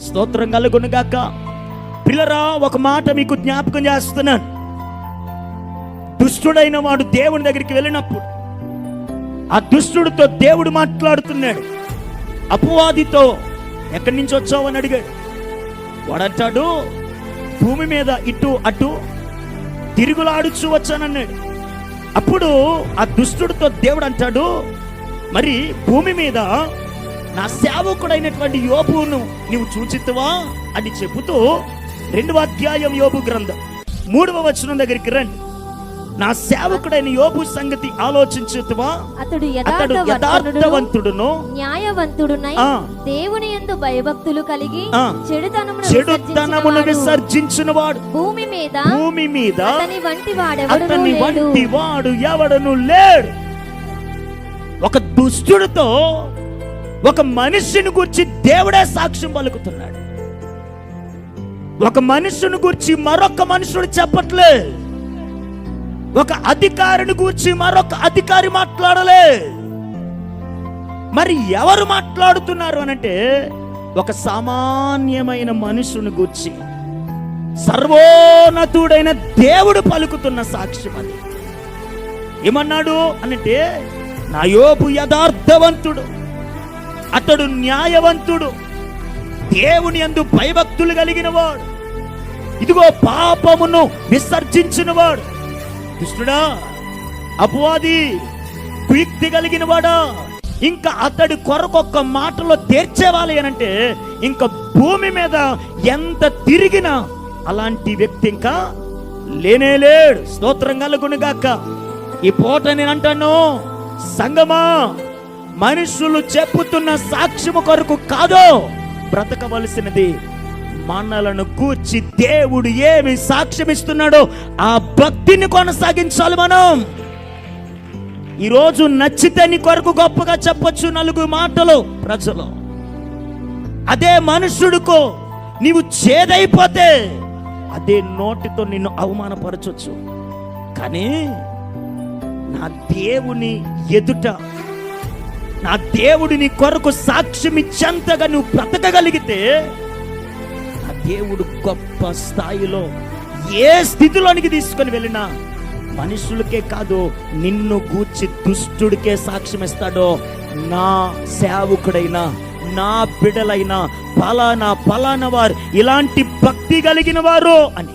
స్తోత్రం కలుగునుగాక. పిల్లరా ఒక మాట మీకు జ్ఞాపకం చేస్తున్నాను. దుష్టుడైన వాడు దేవుని దగ్గరికి వెళ్ళినప్పుడు ఆ దుష్టుడితో దేవుడు మాట్లాడుతున్నాడు. అపవాదితో ఎక్కడి నుంచి వచ్చావు? అని అడిగాడు. వాడంటాడు భూమి మీద ఇటు అటు తిరుగులాడుచు వచ్చానన్నాడు. అప్పుడు ఆ దుష్టుడితో దేవుడు అంటాడు మరి భూమి మీద నా సేవకుడైనటువంటి యోబును నీవు చూచిత్తువా అని చెబుతూ రెండవ అధ్యాయం యోబు గ్రంథం. మూడవ వచనం దగ్గరికి రండి. నా సేవకుడైన యోబు సంగతి ఆలోచించుతువా? అతడు అతడు యథార్థవంతుడును? న్యాయవంతుడునై. దేవుని యందు భయభక్తులు కలిగి. చెడుతనమును చెడుతనమును విసర్జించినవాడు. విసర్జించిన వాడు భూమి మీద భూమి మీద అతని వంటి వాడెవడునూ అతని లేడు. వంటి వాడు ఎవడను లేడు. ఒక దుష్టుడితో ఒక మనిషిని గురించి దేవుడే సాక్ష్యం పలుకుతున్నాడు. ఒక మనుషుని గురించి మరొక మనుషుడు చెప్పట్లే. ఒక అధికారిని గురించి మరొక అధికారి మాట్లాడలే. మరి ఎవరు మాట్లాడుతున్నారు అనంటే ఒక సామాన్యమైన మనుషుని గురించి సర్వోన్నతుడైన దేవుడు పలుకుతున్న సాక్ష్యం అది. ఏమన్నాడు? అనంటే నా యోపు యథార్థవంతుడు. అతడు న్యాయవంతుడు. దేవుని యందు భయభక్తులు కలిగిన వాడు ఇదిగో పాపమును విసర్జించిన వాడు దుష్టుడా అపవాది కుయుక్తి కలిగిన వాడా ఇంకా అతడి కొరకొక్క మాటలో తీర్చేవాలి అనంటే ఇంకా భూమి మీద ఎంత తిరిగినా అలాంటి వ్యక్తి ఇంకా లేనే లేడు. స్తోత్రం కలుగునుగాక ఈ పూట నేను అంటాను సంగమా? మనుషులు చెప్పుతున్న సాక్ష్యము కొరకు కాదు బ్రతకవలసినది. మనలను కూర్చి దేవుడు ఏమి సాక్ష్యం ఇస్తున్నాడో ఆ భక్తిని కొనసాగించాలి మనం. ఈరోజు నచ్చితే నీ కొరకు గొప్పగా చెప్పొచ్చు నలుగురు మాటలు ప్రజలు. అదే మనుషుడుకో నీవు చేదైపోతే అదే నోటితో నిన్ను అవమానపరచొచ్చు. కానీ నా దేవుని ఎదుట నా దేవుడిని కొరకు సాక్ష్యం ఇచ్చేంతగా నువ్వు బ్రతకగలిగితే ఆ దేవుడు గొప్ప స్థాయిలో ఏ స్థితిలోనికి తీసుకొని వెళ్ళినా మనుషులకే కాదు నిన్ను గూర్చి దుష్టుడికే సాక్ష్యం ఇస్తాడో నా సేవకుడైనా నా బిడలైనా పలానా పలానా వారు ఇలాంటి భక్తి కలిగిన వారు అని